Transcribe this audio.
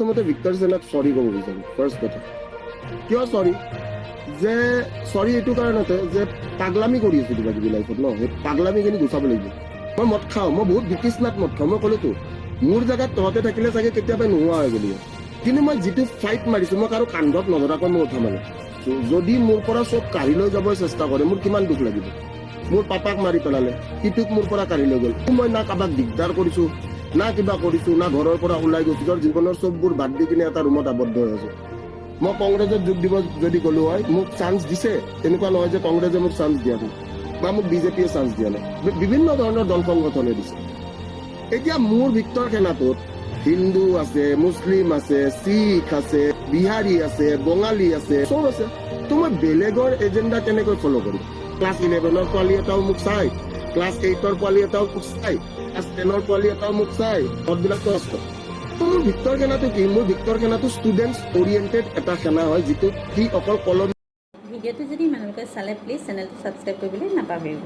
প্ৰথমতে ভিক্টৰ সেনাক চৰি ক'ব বিচাৰোঁ ফাৰ্ষ্ট কথা। কিয় চৰি যে চৰি এইটো কাৰণতে যে পাগলামি কৰি আছো কিবা কিবি লাইফত ন, সেই পাগলামিখিনি গুচাব লাগিব। মই মদ খাওঁ, মই বহুত বিতৃষ্ণাত মদ খাওঁ, মই ক'লোতো, মোৰ জেগাত তহঁতে থাকিলে চাগে কেতিয়াবাই নোহোৱা হৈ গ'লি কিন্তু মই যিটো ফাইট মাৰিছো, মই কাৰো কান্ধত নধৰাকৈ মই উঠা য- যদি মোৰ পৰা চব কাঢ়ি লৈ যাবৰ চেষ্টা কৰে, মোৰ কিমান দুখ লাগিব। মোৰ পাপাক মাৰি পেলালে, সিটোক মোৰ পৰা কাঢ়ি লৈ গ'ল। মই না কাৰোবাক দিগদাৰ কৰিছো না কিবা কৰিছো, না ঘৰৰ পৰা ওলাই গৈছো, ধৰ জীৱনৰ চববোৰ বাদ দি কিনে এটা ৰুমত আবদ্ধ হৈ আছো। মই কংগ্ৰেছত যোগ দিব যদি গ'লো হয়, মোক চান্স দিছে। তেনেকুৱা নহয় যে কংগ্ৰেছে মোক চান্স দিয়া নাই, বা মোক বিজেপিয়ে চান্স দিয়া নাই। বিভিন্ন ধৰণৰ দল সংগঠনে দিছে। এতিয়া মোৰ ভিক্টৰ সেনাটোত হিন্দু আছে, মুছলিম আছে, শিখ আছে, বিহাৰী আছে, বঙালী আছে, চব আছে। তো মই বেলেগৰ এজেণ্ডা কেনেকৈ ফ'ল' কৰিম? ক্লাছ ইলেভেনৰ পোৱালি এটাও মোক চাই। ক্লাছ এইটৰ পোৱালি এটাও মোক চাই ক্লাছ টেনৰ পোৱালি এটাও মোক চাই পদবিলাক কষ্ট। তো মোৰ ভিক্টৰ সেনাটো কি? মোৰ ভিক্টৰ সেনাটো ষ্টুডেণ্টছ অৰিয়েণ্টেড এটা সেনা হয়, যিটো সি অকল কলম ভিডিঅ'টো যদি ইমানলৈকে চালে প্লিজ চেনেলটো ছাবস্ক্ৰাইব কৰিবলৈ নাপাহৰিব।